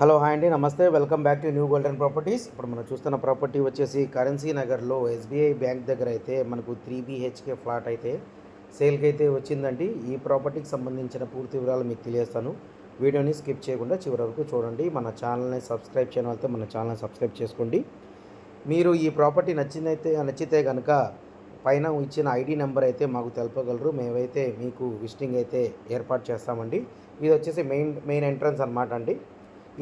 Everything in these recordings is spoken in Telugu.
హలో అండి. నమస్తే. Welcome back to New Golden Properties. ఇప్పుడు మనం చూస్తున్న ప్రాపర్టీ వచ్చేసి కరెన్సీ నగర్లో ఎస్బీఐ బ్యాంక్ దగ్గర అయితే మనకు త్రీ బీహెచ్కే ఫ్లాట్ అయితే సేల్కి అయితే వచ్చిందండి. ఈ ప్రాపర్టీకి సంబంధించిన పూర్తి వివరాలు మీకు తెలియస్తాను వీడియోని స్కిప్ చేయకుండా చివరి వరకు చూడండి. మన ఛానల్ని సబ్స్క్రైబ్ చేయడం అయితే మన ఛానల్ని సబ్స్క్రైబ్ చేసుకోండి. మీరు ఈ ప్రాపర్టీ నచ్చిందైతే నచ్చితే కనుక పైన ఇచ్చిన ఐడి నెంబర్ అయితే మాకు తెలపగలరు. మేమైతే మీకు విజిటింగ్ అయితే ఏర్పాటు చేస్తామండి. ఇది వచ్చేసి మెయిన్ మెయిన్ ఎంట్రన్స్ అనమాట అండి.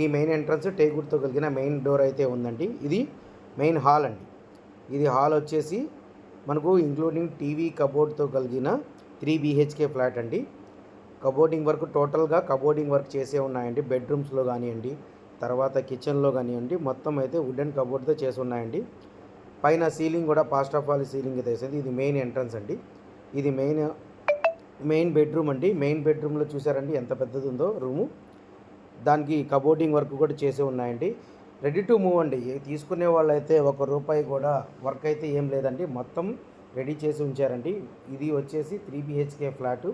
ఈ మెయిన్ ఎంట్రన్స్ టేకుడ్తో కలిగిన మెయిన్ డోర్ అయితే ఉందండి. ఇది మెయిన్ హాల్ అండి. ఇది హాల్ వచ్చేసి మనకు ఇంక్లూడింగ్ టీవీ కబోర్డ్తో కలిగిన త్రీ బీహెచ్కే ఫ్లాట్ అండి. కబోర్డింగ్ వర్క్ టోటల్గా కబోర్డింగ్ వర్క్ చేసే ఉన్నాయండి. బెడ్రూమ్స్లో కానివ్వండి తర్వాత కిచెన్లో కానివ్వండి మొత్తం అయితే వుడెన్ కబోర్డ్తో చేసి ఉన్నాయండి. పైన సీలింగ్ కూడా పాస్ట్ ఆఫ్ ఆల్ సీలింగ్ అయితే వేసింది. ఇది మెయిన్ ఎంట్రన్స్ అండి. ఇది మెయిన్ మెయిన్ బెడ్రూమ్ అండి. మెయిన్ బెడ్రూమ్లో చూసారండి ఎంత పెద్దది ఉందో రూము. దానికి కబోర్డింగ్ వర్క్ కూడా చేసి ఉన్నాయండి. రెడీ టు మూవ్ అండి. తీసుకునే వాళ్ళైతే ఒక రూపాయి కూడా వర్క్ అయితే ఏం లేదండి. మొత్తం రెడీ చేసి ఉంచారండి. ఇది వచ్చేసి త్రీ బిహెచ్కే ఫ్లాటు.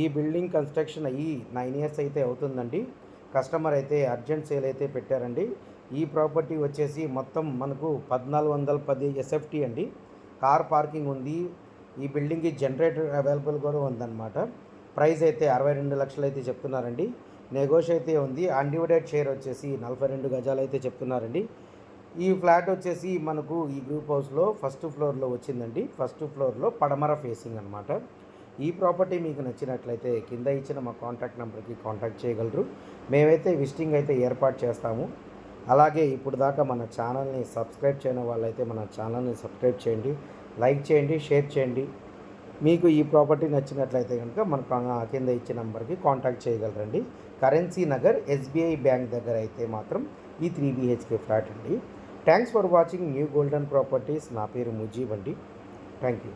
ఈ బిల్డింగ్ కన్స్ట్రక్షన్ అయ్యి నైన్ ఇయర్స్ అయితే అవుతుందండి. కస్టమర్ అయితే అర్జెంట్ సేల్ అయితే పెట్టారండి. ఈ ప్రాపర్టీ వచ్చేసి మొత్తం మనకు పద్నాలుగు వందల పది ఎస్ఎఫ్టీ అండి. కార్ పార్కింగ్ ఉంది. ఈ బిల్డింగ్కి జనరేటర్ అవైలబుల్ కూడా ఉందన్నమాట. ప్రైస్ అయితే అరవై రెండు లక్షలు అయితే చెప్తున్నారండి. నెగోషియేట్ అయితే ఉంది. అన్డివైడెడ్ షేర్ వచ్చేసి నలభై రెండు గజాలు అయితే చెప్తున్నారండి. ఈ ఫ్లాట్ వచ్చేసి మనకు ఈ గ్రూప్ హౌస్లో ఫస్ట్ ఫ్లోర్లో వచ్చిందండి. ఫస్ట్ ఫ్లోర్లో పడమర ఫేసింగ్ అనమాట ఈ ప్రాపర్టీ మీకు నచ్చినట్లయితే కింద ఇచ్చిన మా కాంటాక్ట్ నెంబర్కి కాంటాక్ట్ చేయగలరు. మేమైతే విజిటింగ్ అయితే ఏర్పాటు చేస్తాము. అలాగే ఇప్పుడు దాకా మన ఛానల్ని సబ్స్క్రైబ్ చేయని వాళ్ళైతే మన ఛానల్ని సబ్స్క్రైబ్ చేయండి. లైక్ చేయండి షేర్ చేయండి. మీకు ఈ ప్రాపర్టీ నచ్చినట్లయితే కనుక మనకు కింద ఇచ్చే నెంబర్కి కాంటాక్ట్ చేయగలరండి. కరెన్సీ నగర్ ఎస్బీఐ బ్యాంక్ దగ్గర అయితే మాత్రం ఈ త్రీ బీహెచ్కే ఫ్లాట్ అండి. Thanks for watching New Golden Properties. నా పేరు ముజీబ్ అండి. Thank you